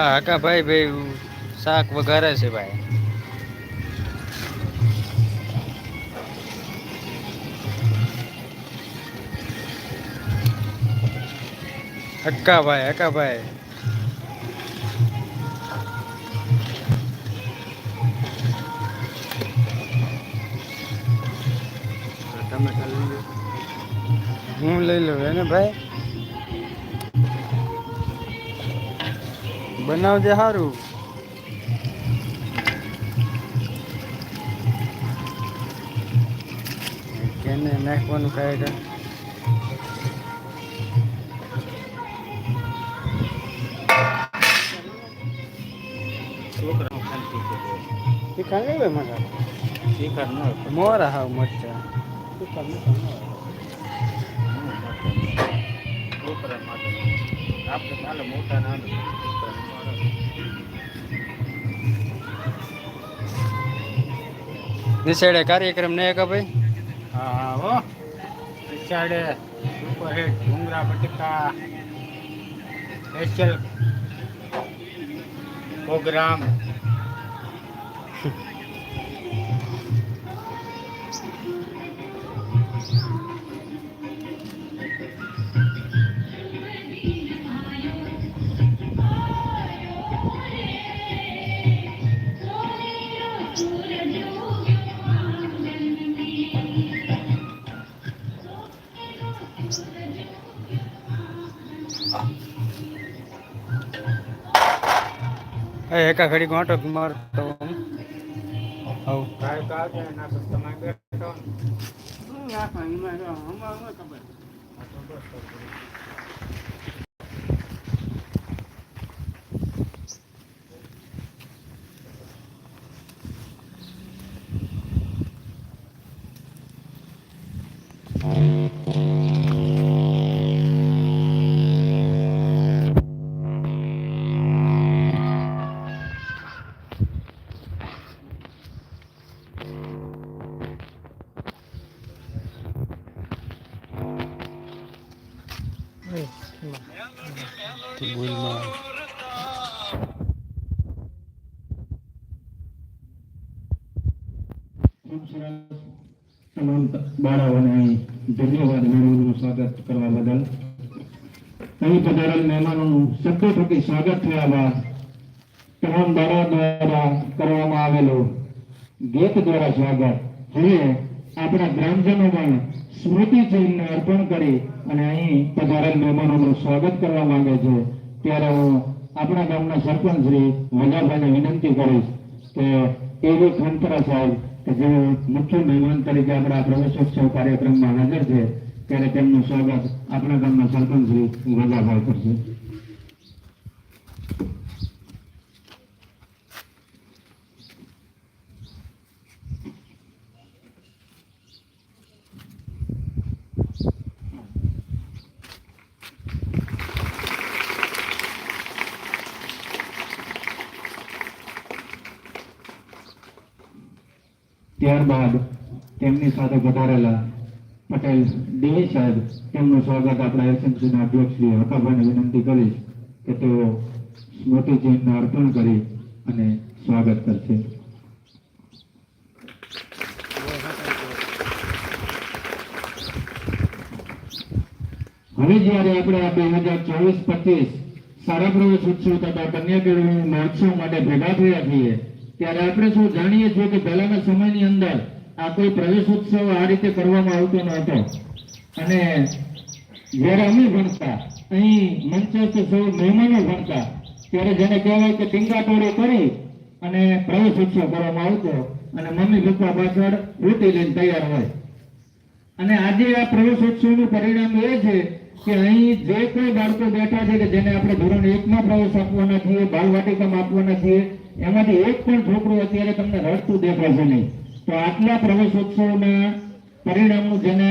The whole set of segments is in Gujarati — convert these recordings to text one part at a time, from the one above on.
હા હાકા ભાઈ ભાઈ શાક વઘારે છે ભાઈ. હક્કા ભાઈ હક્કા ભાઈ. ટમેટા લઈ લો હું લઈ લઉં એને ભાઈ. બનાવજે સારું કેને નાખવાનું કાંઈ ખાલી એ ખાલી હોય મજા શીખર ન મોરા હાવ મરચા. આપણે ચાલે મોટા નિશેડે કાર્યક્રમ ને કા ભાઈ? હા હા. સાઈડે સુપરહિટ ડુંગરા બટેકા સ્પેશિયલ પ્રોગ્રામ એ એકા ઘડી ગોટો મારતો હવ ના તો તમે બેઠો ને. આ તો બસ તો. તું બાળાઓને ધન્યવાદ મેળવવાનું સ્વાગત કરવા બદલ. અહીં પધારેલ મહેમાનોનું શબ્દો થકી સ્વાગત થયા બાદ તમામ બાળા દ્વારા કરવામાં આવેલું ગીત દ્વારા સ્વાગત. હવે આપણા ગ્રામજનો પણ સ્મૃતિ ચિહ્ન અર્પણ કરી અને અહીં પધારેલ મહેમાનોનું સ્વાગત કરવા માંગે છે. ત્યારે હું આપણા ગામના સરપંચ શ્રી વજાભાઈને વિનંતી કરીશ કે એવી ખંતરા સાહેબ જે મુખ્ય મહેમાન તરીકે આપણા પ્રવેશોત્સવ કાર્યક્રમમાં હાજર છે, ત્યારે તેમનું સ્વાગત આપણા ગામના સરપંચ શ્રી વજાભાઈ કરશે. ત્યારબાદ તેમની સાથે વધારેલા પટેલ ડી સાહેબ, તેમનું સ્વાગત આપણા એસએમસીના અધ્યક્ષ શ્રી વિનંતી કરીશ કે તેઓ સ્મૃતિચિહ્ન અર્પણ કરી અને સ્વાગત કરશે. હવે જ્યારે આપણે બે હજાર ચોવીસ પચીસ સારા પ્રવેશ ઉત્સવ તથા કન્યા કેળવણી મહોત્સવ માટે ભેગા થયા છીએ ત્યારે આપણે શું જાણીએ છીએ કે પહેલાના સમયની અંદર આ કોઈ પ્રવેશ ઉત્સવ આ રીતે કરવામાં આવતો ન હતો. અને જ્યારે અમે ભણતા, અહીં મંચસ્થ સૌ મહેમાનો ભણતા, ત્યારે જેને કહેવાય કે ટીંગાટોળી કરી અને પ્રવેશ ઉત્સવ કરવામાં આવતો અને મમ્મી પપ્પા પાછળ રોટી લઈને તૈયાર હોય. અને આજે આ પ્રવેશોત્સવનું પરિણામ એ છે કે અહીં જે કોઈ બાળકો બેઠા છે કે જેને આપણે ધોરણ એકમાં પ્રવેશ આપવાના છીએ, બાલવાટિકામાં આપવાના છીએ, એમાંથી એક પણ છોકરું અત્યારે તમને રડતું દેખાશે નહીં. તો આટલા પ્રવેશોત્સવના પરિણામનું જેને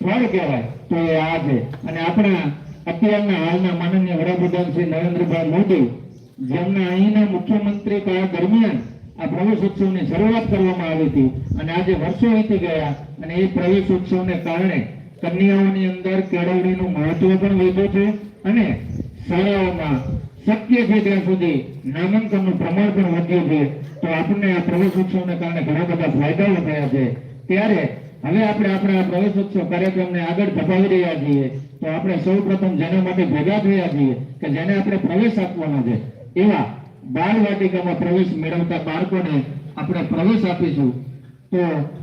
ફળ કહેવાય, તો એ આ છે. અને આપણા અત્યારના હાલના માનનીય વડાપ્રધાન શ્રી નરેન્દ્રભાઈ મોદી, જેમના અહીંના મુખ્યમંત્રી કાળ દરમિયાન આ પ્રવેશોત્સવની શરૂઆત કરવામાં આવી હતી અને આજે વર્ષો વીતી ગયા અને એ પ્રવેશોત્સવને કારણે કન્યાઓની અંદર કેળવણીનું મહત્વ પણ વધ્યું છે અને શાળાઓમાં શક્ય છે ત્યાં સુધી નામાંકનનું પ્રમાણ પણ વધ્યું છે. તો આપણને આ પ્રવેશ ઉત્સવને કારણે ઘણા બધા ફાયદાઓ થયા છે. ત્યારે હવે આપણે આપણા પ્રવેશ ઉત્સવ કાર્યક્રમને આગળ ધપાવી રહ્યા છીએ. તો આપણે સૌ પ્રથમ જેના માટે ભેગા થયા છીએ કે જેને આપણે પ્રવેશ આપવાનો છે. એવા બાળ વાટિકામાં પ્રવેશ મેળવતા બાળકોને આપણે પ્રવેશ આપીશું. તો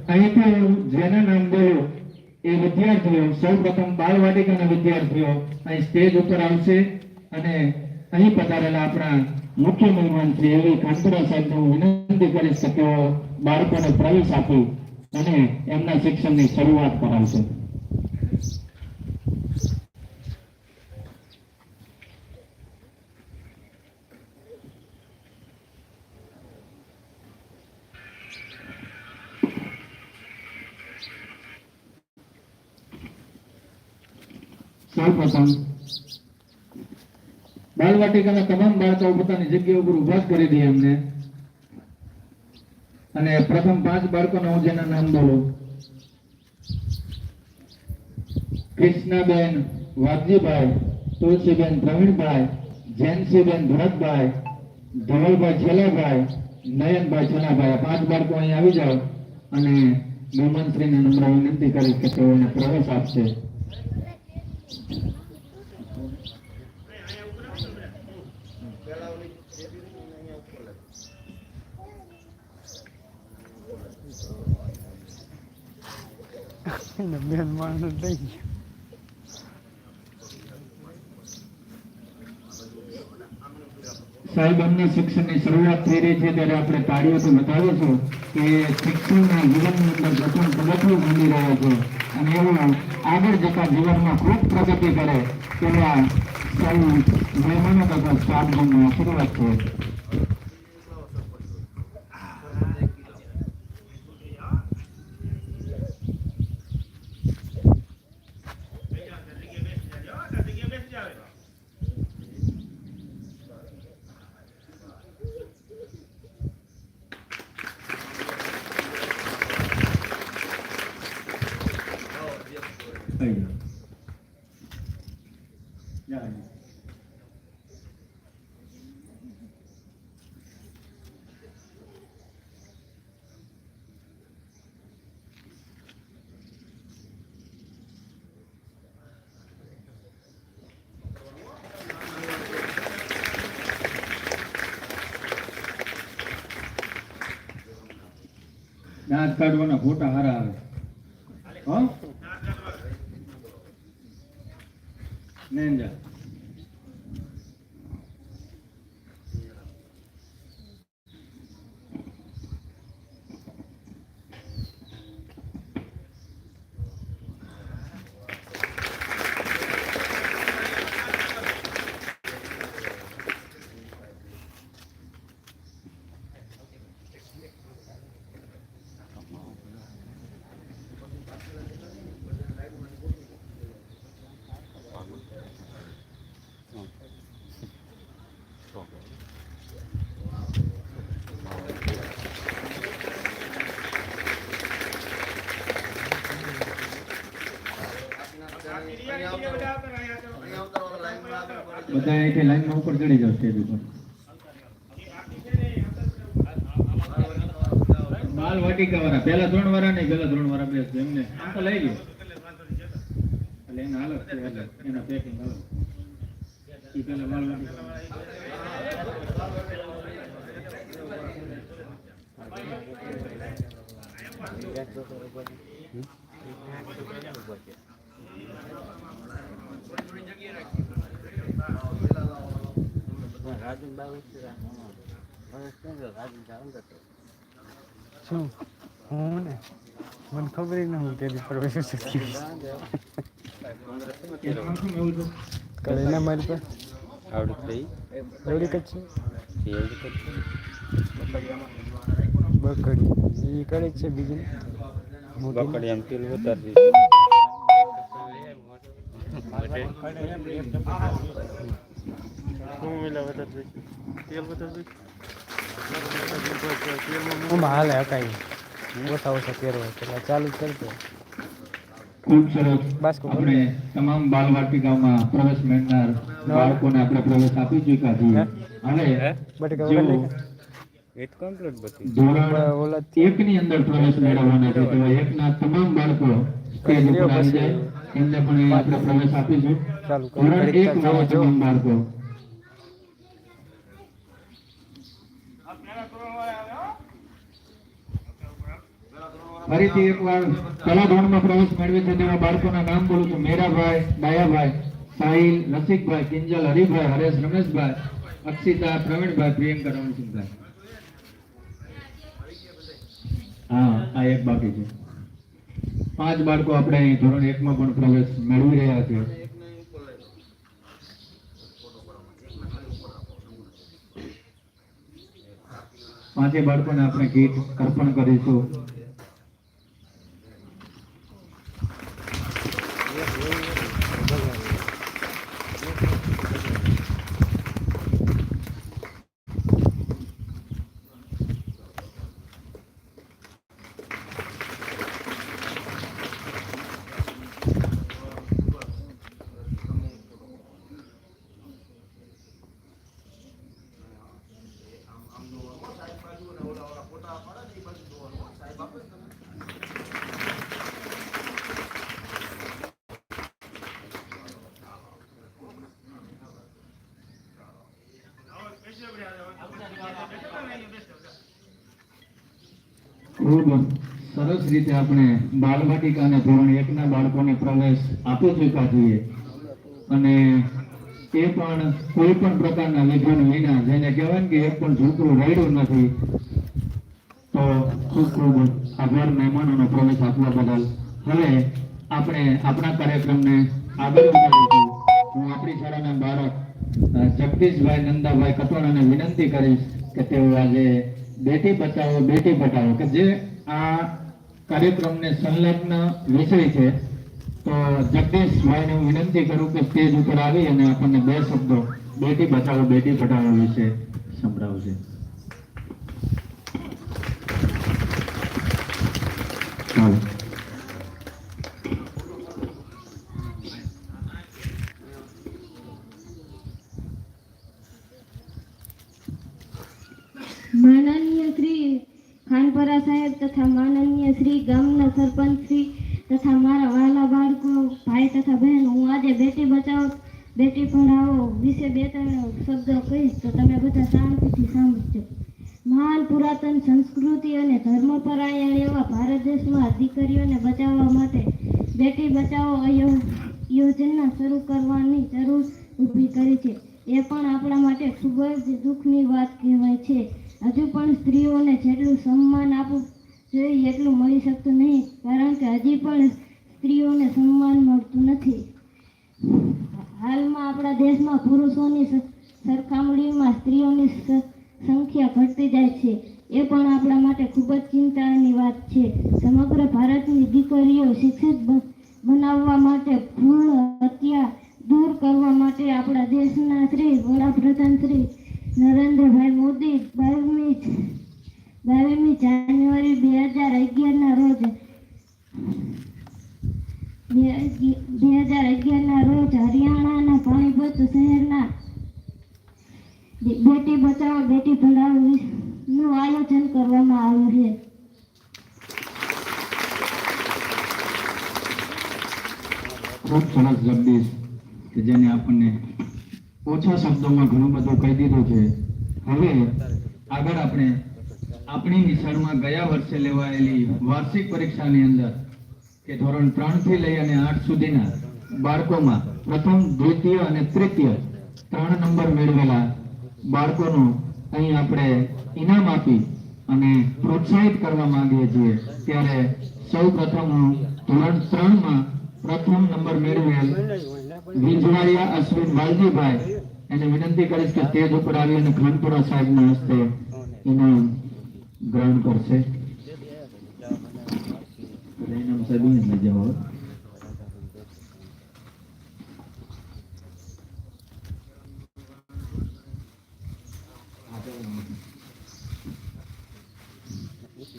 અહીંથી હું જેના નામ બોલું એ વિદ્યાર્થીઓ સૌ પ્રથમ બાળ વિદ્યાર્થીઓ અહીં સ્ટેજ ઉપર આવશે અને અહીં પધારેલા આપણા મુખ્ય મહેમાન શ્રી એવી કાંતરા સાહેબને હું વિનંતી કરીશ કે તેઓ બાળકોને પ્રવેશ આપી અને એમના શિક્ષણની શરૂઆત કરાવશે. સૌ પ્રથમ બાળવાટિકાના તમામ બાળકો પોતાની જગ્યા ઉપર ઊભા કરી દે અમને અને પ્રથમ પાંચ બાળકોના હું જેના નામ બોલું. કૃષ્ણાબેન વાઘજીભાઈ, તુલસીબેન પ્રવીણભાઈ, જયંતિબેન ભરતભાઈ, ધવલભાઈ છેલાભાઈ, નયનભાઈ છેલાભાઈ. પાંચ બાળકો અહીં આવી જાઓ અને મહેમાનશ્રીને નમ્ર વિનંતી કરીશ કે તેઓને પ્રવેશ આપશે. બેન માણસ થઈ ગયો શિક્ષણની શરૂઆત થઈ રહી છે, ત્યારે આપણે તાળીઓથી બતાવીશું કે શિક્ષણના જીવનની અંદર પ્રથમ પગથિયું બની રહ્યા છે એવું આગળ જતા જીવનમાં ખૂબ પ્રગતિ કરે તેવા સૌ મહેમાનો તથા સ્ટાફગણનો આશીર્વાદ છે. કાઢવાના ફોટા હારા આવે. હો? નેંજા બધા અહીંથી લાઈનમાં ઉપર ચડી જાવ સ્ટેજ ઉપર. બાલ વાટિકા વાળા પેલા ત્રણ વાળા નહીં, પેલા ત્રણ વાળા બેસ. એમને આમ તો લઈ ગયો એટલે એના અલગ છે એના પેકિંગ અલગ એ પેલા બાલ વાટિકા શું? હું ને? મને ખબર ન હું તેની પ્રવેશ ઉત્સવ કેવી એમાં શું એવું છે કરે મારી પર આવડત થઈ એવડી કચ્છ છે એવડી કરશે બકડી એ કરે છે બીજી મોટી બકડી આમ તેલ આમાં હાલે હકાઈ ઓછા ઓછા પહેરવા એટલે ચાલુ જ ખૂબ સરસ. આપણે તમામ બાલ વાટિકામાં પ્રવેશ મેળનાર બાળકોને આપણે પ્રવેશ આપી ચૂક્યા છીએ. ધોરણ ઓલા એક ની અંદર પ્રવેશ મેળવવાના છે તો એકના તમામ બાળકો સ્ટેજ ઉપર આવી જાય. એમને પણ આપણે પ્રવેશ આપીશું ધોરણ એક તમામ બાળકો. ફરીથી એકવાર કલા ધોરણમાં પ્રવેશ મેળવે છે. તેવા બાળકોના નામ બોલું છું. મેરાભાઈ ડાયાભાઈ સાહિલ રસિકભાઈ કિંજલ હરિભાઈ હરેશ રમેશભાઈ અક્ષિતા પ્રવીણભાઈ પ્રિયંકા રમણસિંહભાઈ હા આ એક બાકી છે. પાંચ બાળકો આપણે ધોરણ એકમાં પણ પ્રવેશ મેળવી રહ્યા છે. પાંચે બાળકોને આપણે કીટ અર્પણ કરીશું. ખૂબ સરસ રીતે આપણે બાળવાટિકા અને ધોરણ એકના બાળકોને પ્રવેશ આપી ચૂક્યા છીએ. અને એ પણ કોઈ પણ પ્રકારના વિઘન વિના, જેને કહેવાય ને કે એક પણ છોકરું રેડ્યું નથી, તો ખૂબ ખૂબ આભાર, મહેમાનોનો પ્રવેશ આપવા બદલ. હવે આપણે આપણા કાર્યક્રમને આગળ હું આપણી શાળાના બાળક જગદીશભાઈ નંદાભાઈ કટોરાને વિનંતી કરીશ કે તેઓ આજે બેટી બચાવો બેટી પઢાવો કે જે આ કાર્યક્રમને સંલગ્ન વિષય છે, તો જગદીશભાઈને હું વિનંતી કરું કે સ્ટેજ ઉપર આવી અને આપણને બે શબ્દો બેટી બચાવો બેટી પઢાવો વિશે સંભળાવશે ચાલો માનનીય શ્રી ખાનપરા સાહેબ તથા માનનીય શ્રી ગામના સરપંચ તથા મારા વાલા બાળકો, ભાઈ તથા બહેન, હું આજે બેટી બચાવો, બેટી પઢાઓ વિશે બે ત્રણ શબ્દો કહીશ તો તમે બધા શાંતિથી સાંભળજો મહાન પુરાતન સંસ્કૃતિ અને ધર્મપરાયણ એવા ભારત દેશમાં દીકરીઓને બચાવવા માટે બેટી બચાવો યો- યોજના શરૂ કરવાની જરૂર ઊભી કરી છે એ પણ આપણા માટે ખૂબ જ દુઃખની વાત કહેવાય છે હજુ પણ સ્ત્રીઓને જેટલું સન્માન આપવું જોઈએ એટલું મળી શકતું નહીં કારણ કે હજી પણ સ્ત્રીઓને સન્માન મળતું નથી હાલમાં આપણા દેશમાં પુરુષોની સરખામણીમાં સ્ત્રીઓની સંખ્યા ઘટતી જાય છે. એ પણ આપણા માટે ખૂબ જ ચિંતાની વાત છે. સમગ્ર ભારતની દીકરીઓ શિક્ષિત બનાવવા માટે ભૂલ, હત્યા દૂર કરવા માટે આપણા દેશના શ્રી વડાપ્રધાન શ્રી નરેન્દ્રભાઈ મોદી બારમી બાવીસમી જાન્યુઆરી બે હજાર અગિયારના રોજ બે હજાર અગિયારના રોજ હરિયાણાના પાણીપત શહેરના બેટી બચાવો, બેટી પઢાવો નું આયોજન કરવામાં આવ્યું છે. ખૂબ સરસ જગદીશ કે જેને આપણને ઓછા શબ્દોમાં ઘણું બધું કહી દીધું છે. હવે આગળ આપણે આપણી નિશાળમાં ગયા વર્ષે લેવાયેલી વાર્ષિક પરીક્ષાની અંદર કે ધોરણ ત્રણથી લઈ અને આઠ સુધીના બાળકોમાં પ્રથમ, દ્વિતીય અને તૃતીય ત્રણ નંબર મેળવેલા બાળકોનું અહીં આપણે ઇનામ આપી અને પ્રોત્સાહિત કરવા માંગીએ છીએ. ત્યારે સૌ પ્રથમ ધોરણ ત્રણમાં પ્રથમ નંબર મેળવેલ વિજવાડિયા અશ્વિન વાલજીભાઈ એને વિનંતી કરીશ કે તેજ ઉપર આવી અને ખાનપુરા સાહેબના હસ્તે ઇનામ ગ્રહણ કરશે. અહીં લઈ જાઓ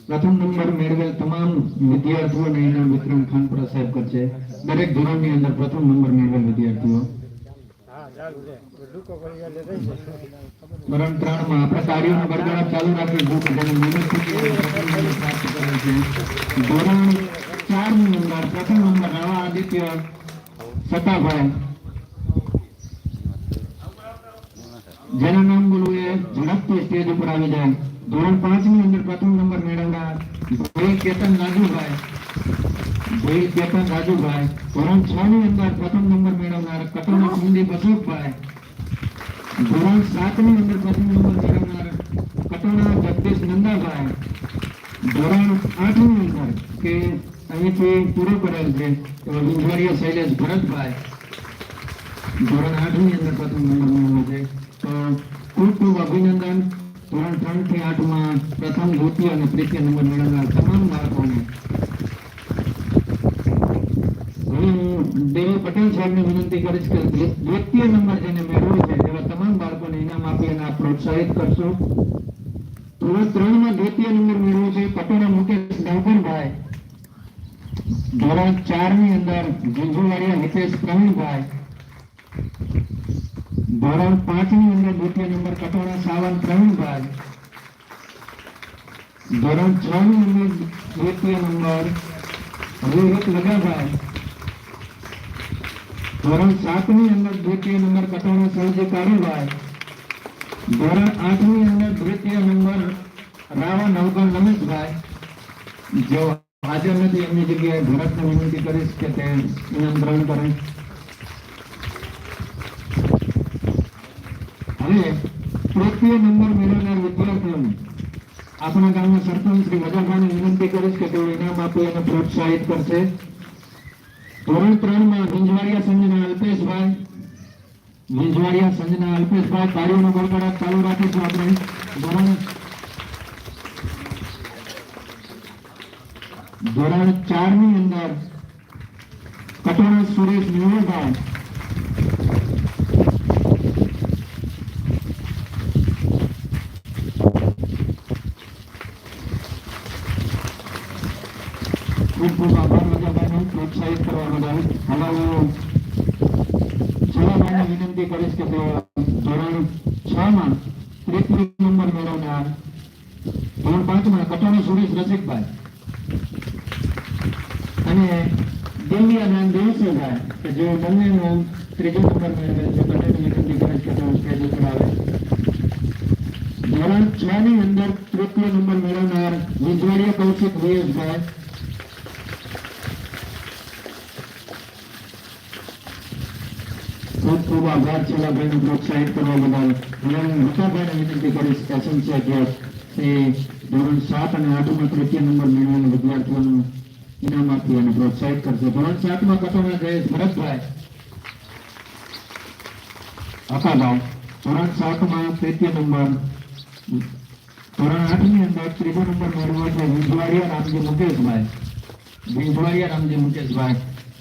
પ્રથમ નંબર મેળવેલ તમામ વિદ્યાર્થીઓને ઇનામ વિતરણ ખાનપુરા સાહેબ કરશે દરેક ધોરણની અંદર પ્રથમ નંબર મેળવેલ વિદ્યાર્થીઓ. ધોરણ ત્રણમાં આપણે કાર્યોનો બરકરાર ચાલુ રાખીશું ધોરણ ચારની અંદર પ્રથમ નંબર રાવા આદિત્ય સતાભાઈ જેના નામ બોલવું એ ઝડપથી સ્ટેજ ઉપર આવી જાય ધોરણ પાંચની અંદર પ્રથમ નંબર મેળવનાર ભોઈ કેતન રાજુભાઈ ભોઈ કેતન રાજુભાઈ ધોરણ છ ની અંદર પ્રથમ નંબર મેળવનાર કટોના સંદીપ અશોકભાઈ ધોરણ સાતની અંદર પ્રથમ નંબર મેળવનાર કટોણા જગદીશ નંદાભાઈ ધોરણ આઠની અંદર કે અહીંથી પૂરો કરેલ છે એવા વિંજવાડિયા શૈલેષ ભરતભાઈ. ધોરણ આઠની અંદર પ્રથમ નંબર મેળવ્યો છે. તો ખૂબ ખૂબ અભિનંદન. ધોરણ ત્રણથી આઠમાં પ્રથમ દ્વિતીય અને તૃતીય નંબર મેળવનાર તમામ બાળકોને હું દેવી પટેલ સાહેબને વિનંતી કરીશ કે દ્વિ- દ્વિતીય નંબર જેને મેળવ્યો છે એવા તમામ બાળકોને ઇનામ આપી અને આપ પ્રોત્સાહિત કરશો ધોરણ ત્રણમાં દ્વિતીય નંબર મેળવ્યો છે પટોળા મુકેશ નવગણભાઈ ધોરણ ચારની અંદર ઝુંઝુવાડિયા હિતેશ પ્રવીણભાઈ ધોરણ પાંચની અંદર દ્વિતીય નંબર કટોળા સાવંત પ્રવીણભાઈ ધોરણ છ ની અંદર દ્વિતીય નંબર રોહિત લગાભાઈ ધોરણ સાતની અંદર દ્વિતીય નંબર કટોળા સરજી કાળુભાઈ ધોરણ આઠની અંદર દ્વિતીય નંબર રાવા નવગણ રમેશભાઈ જો હાજર નથી એમની જગ્યાએ ભરતને વિનંતી કરીશ કે તે ઇનામ ગ્રહણ કરે હવે તૃતીય નંબર મેળવનાર વિદ્યાર્થીઓને આપણા ગામના સરપંચ શ્રી વજાભાઈને વિનંતી કરીશ કે તેઓ ઇનામ આપી અને પ્રોત્સાહિત કરશે. ધોરણ ત્રણમાં વિંજવાડિયા સંજના અલ્પેશભાઈ વિંજવાડિયા સંજના અલ્પેશભાઈ, કાર્યોનો ગડગડાટ ચાલુ રાખીશું આપણે. ધોરણ ધોરણ ચારની અંદર કટોણા સુરેશ મેવાભાઈ ખૂબ ખૂબ આભાર વજાભાઈને પ્રોત્સાહિત કરવા બદલ હવે હું છેલ્લાભાઈને વિનંતી કરીશ કે તેઓ ધોરણ છ માં ત્રીસ નંબર મેળવનાર ધોરણ પાંચમાં કટોણી સુરેશ રસિકભાઈ અને દિલ્હી નામ દેવસિંહભાઈ કે જેઓ બંનેનો ત્રીજો નંબર મેળવેલ છે બંનેને વિનંતી કરીશ કે તેઓ સ્ટેજ ઉપર આવે ધોરણ છ ની અંદર તૃતીય નંબર મેળવનાર વિજવાડિયા કૌશિક વિયેશભાઈ પ્રોત્સાહિત કરવા બદલ. હું મોટાભાઈને વિનંતી કરીશ કે અસંખ્ય અધ્યક્ષ એ ધોરણ સાત અને આઠમાં તૃતીય નંબર મેળવેલ વિદ્યાર્થીઓનું ઇનામ આપી અને પ્રોત્સાહિત કરશે. ધોરણ સાતમાં કટોણા જયેશ ભરતભાઈ. હકાભાઈ ધોરણ સાતમાં તૃતીય નંબર. ધોરણ આઠની અંદર ત્રીજો નંબર મેળવ્યો છે વિજવાડિયા રામજી મુકેશભાઈ. વિજવાડિયા રામજી મુકેશભાઈ.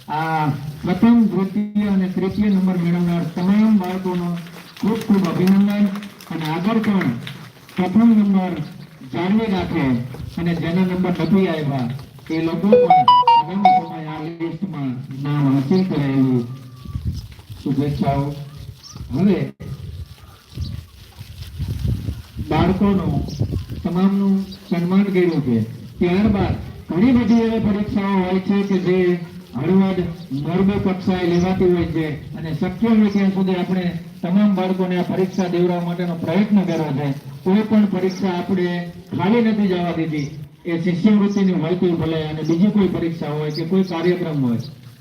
આ પ્રથમ, દ્વિતીય અને તૃતીય નંબર મેળવનાર તમામ બાળકોનો ખૂબ ખૂબ અભિનંદન અને આગળ પણ પ્રથમ નંબર જાળવી રાખે અને જેના નંબર નથી આવ્યા, એ લોકો પણ આગામી સમય આ લિસ્ટમાં નામ હાસિલ કરે શુભેચ્છાઓ. હવે બાળકોનું તમામનું સન્માન કર્યું છે. ત્યારબાદ ઘણી બધી એવી પરીક્ષાઓ હોય છે કે જે હળવદ મોરબી કક્ષાએ લેવાતી હોય છે અને શક્ય હોય ત્યાં સુધી આપણે તમામ બાળકોને આ પરીક્ષા દેવડાવવા માટેનો પ્રયત્ન કર્યો છે. કોઈ પણ પરીક્ષા આપણે ખાલી નથી જવા દીધી. એ શિષ્યવૃત્તિની હોય ભલે અને બીજી કોઈ પરીક્ષા હોય કે કોઈ કાર્યક્રમ હોય.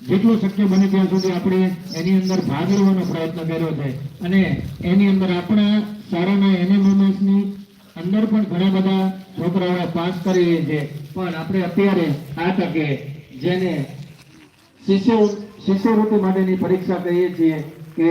જેટલું શક્ય બને ત્યાં સુધી આપણે એની અંદર ભાગ લેવાનો પ્રયત્ન કર્યો છે. અને એની અંદર આપણા શાળાના NMMS ની અંદર પણ ઘણા બધા છોકરાઓ પાસ કરી છે. પણ આપણે અત્યારે આ તકે જેને શિષ્ય શિષ્યવૃત્તિ માટેની પરીક્ષા કહીએ છીએ